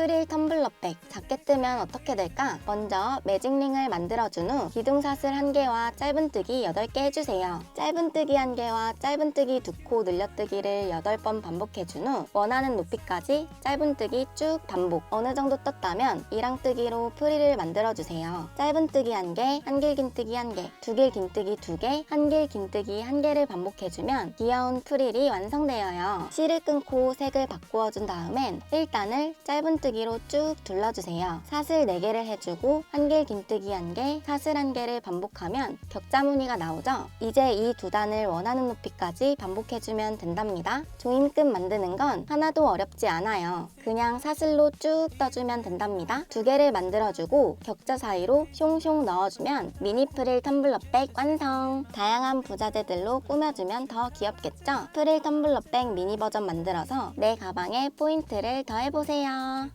프릴 텀블러백 작게 뜨면 어떻게 될까? 먼저 매직링을 만들어준 후 기둥사슬 1개와 짧은뜨기 8개 해주세요. 짧은뜨기 1개와 짧은뜨기 2코 늘려뜨기를 8번 반복해준 후 원하는 높이까지 짧은뜨기 쭉 반복 어느 정도 떴다면 이랑뜨기로 프릴을 만들어주세요. 짧은뜨기 1개, 한길 긴뜨기 1개, 두길 긴뜨기 2개, 한길 긴뜨기 1개를 반복해주면 귀여운 프릴이 완성되어요. 실을 끊고 색을 바꾸어준 다음엔 1단을 짧은뜨기 로 쭉 둘러주세요. 사슬 4개를 해주고 한길긴뜨기 1개, 사슬 1개를 반복하면 격자 무늬가 나오죠? 이제 이 두 단을 원하는 높이까지 반복해주면 된답니다. 조임끝 만드는 건 하나도 어렵지 않아요. 그냥 사슬로 쭉 떠주면 된답니다. 두 개를 만들어주고 격자 사이로 숑숑 넣어주면 미니 프릴 텀블러백 완성! 다양한 부자재들로 꾸며주면 더 귀엽겠죠? 프릴 텀블러백 미니 버전 만들어서 내 가방에 포인트를 더해보세요.